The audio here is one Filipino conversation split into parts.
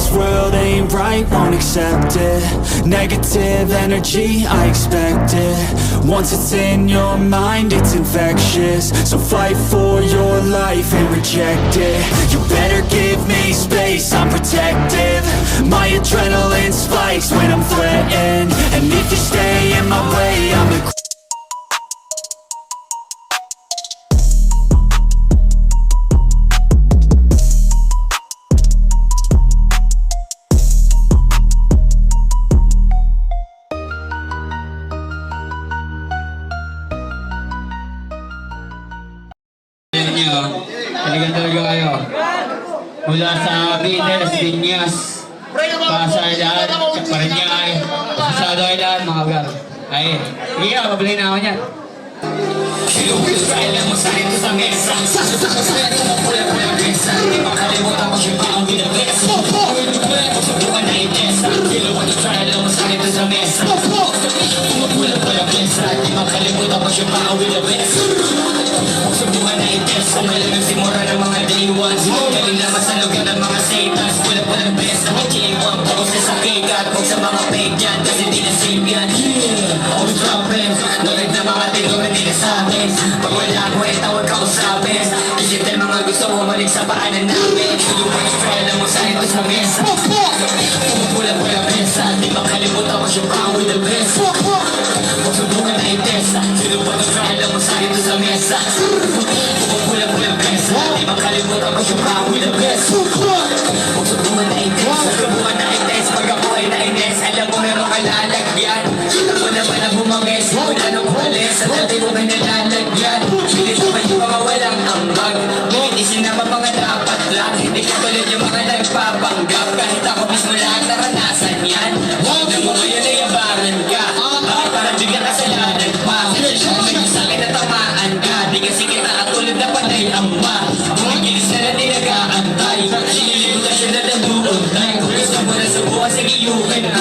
this world ain't right, won't accept it. Negative energy, I expect it. Once it's in your mind, it's infectious. So fight for your life and reject it. You better give me space, I'm protective. My adrenaline spikes when I'm Ayan nyo, talagang talaga kayo. Mula sa Beatles, Vinyas, Pasalan, Paranaque, Pasado Island, mga gar. Ayun. Sige, pabili na ako niyan. Kailan mo sa ito sa mesa Sasasaka sa ito mo pula pula mesa Di makalimutan mo siya J1 Pagos sa kikat Huwag sa mga fake yan Kasi di na same yan. Always problems Nolid na mga tinuro hindi na sa amin. Pag wala ko eh tawag ka usapin. Isip din mga gusto mo balik sa paanan namin. Tulungan yung friend mo sa ito sa mesa ambag Minitisin naman mga dapat lang Hindi ka tulad yung mga nagpapanggap. Kahit ako mismo lahat naranasan yan. Huwag mo ngayon ay yabangan ka. Bakit parang biglang kasalanan pa? May sa akin natamaan ka Di kasi kita at tulad na patay ang ma. Bumigilis na lang nilagaantay Sinilibutan siya na naduuntay Kung gusto mo na subukan sige you can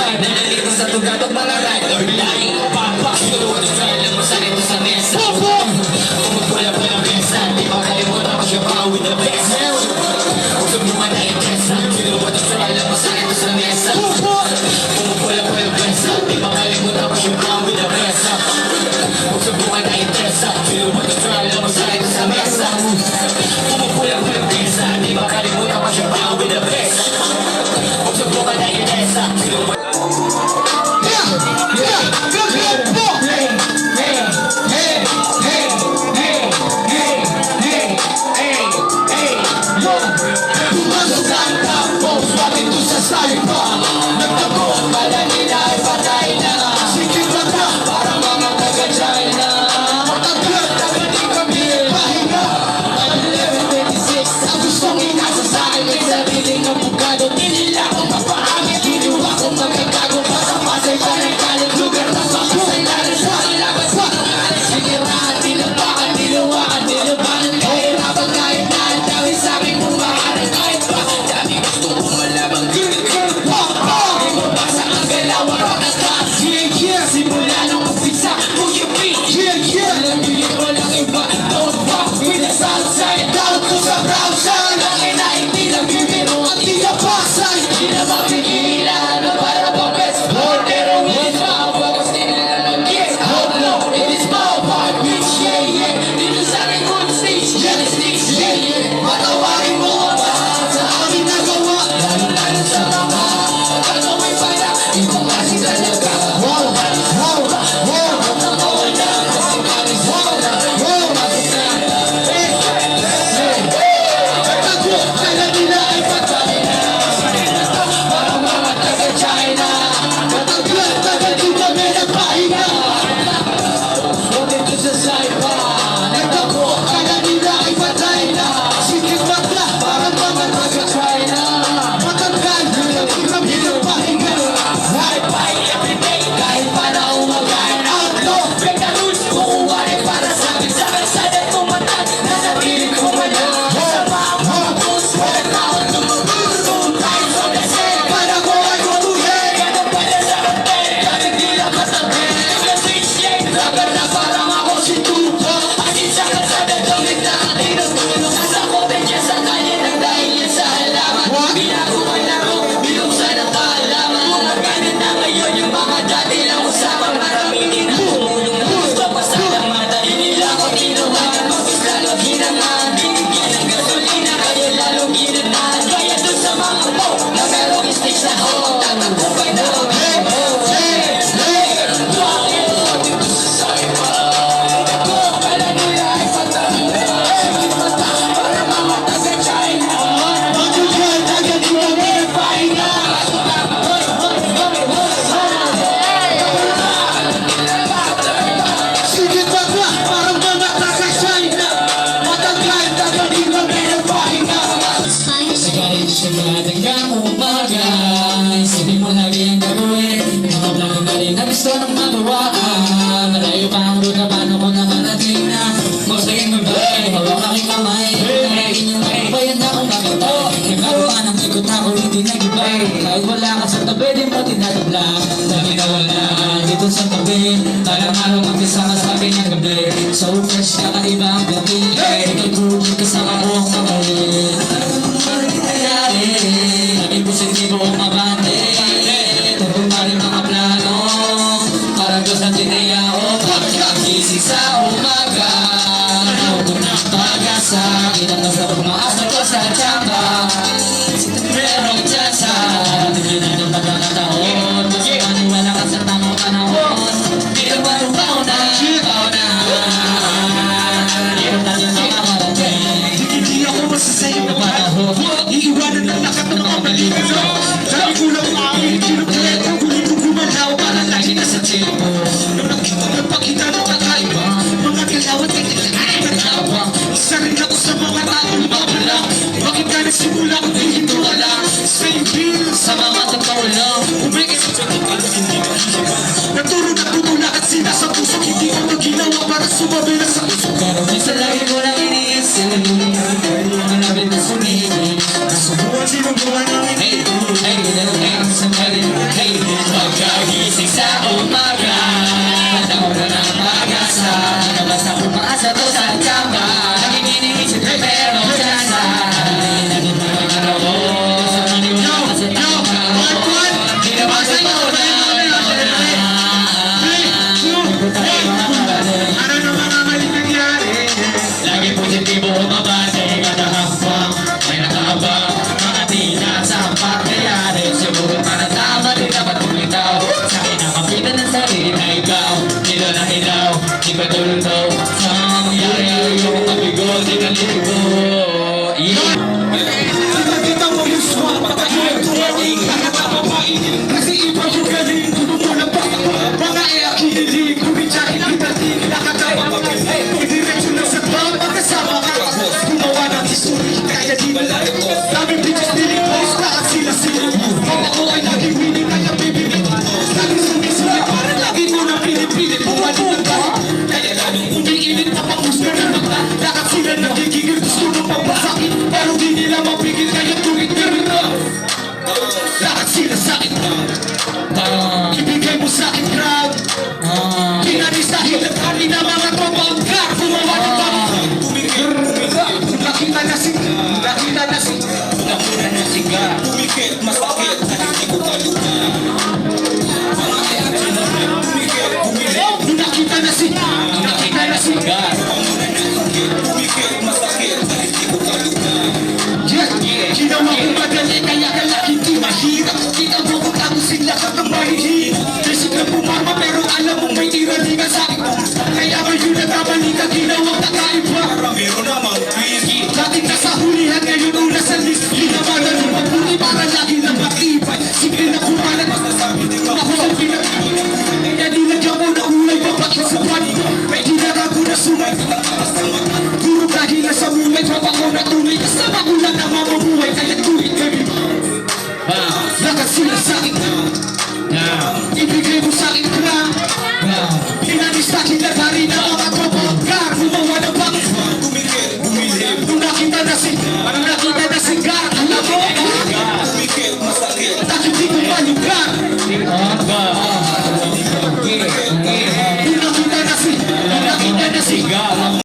Oh. Iiwanan ng lakat ng mga balikan Dahil kulang ang aming kinukuleto Kulit kong gumalaw para lagi na sa tempo Nung nakita ng pakita ng kakaiba Mga galaw at kailangan ng tawa Isa rin ako sa mga taong mawala Bakit ka nagsimula kung di hindi wala Sa ibil, sa mga tatawa lang Umay Naturog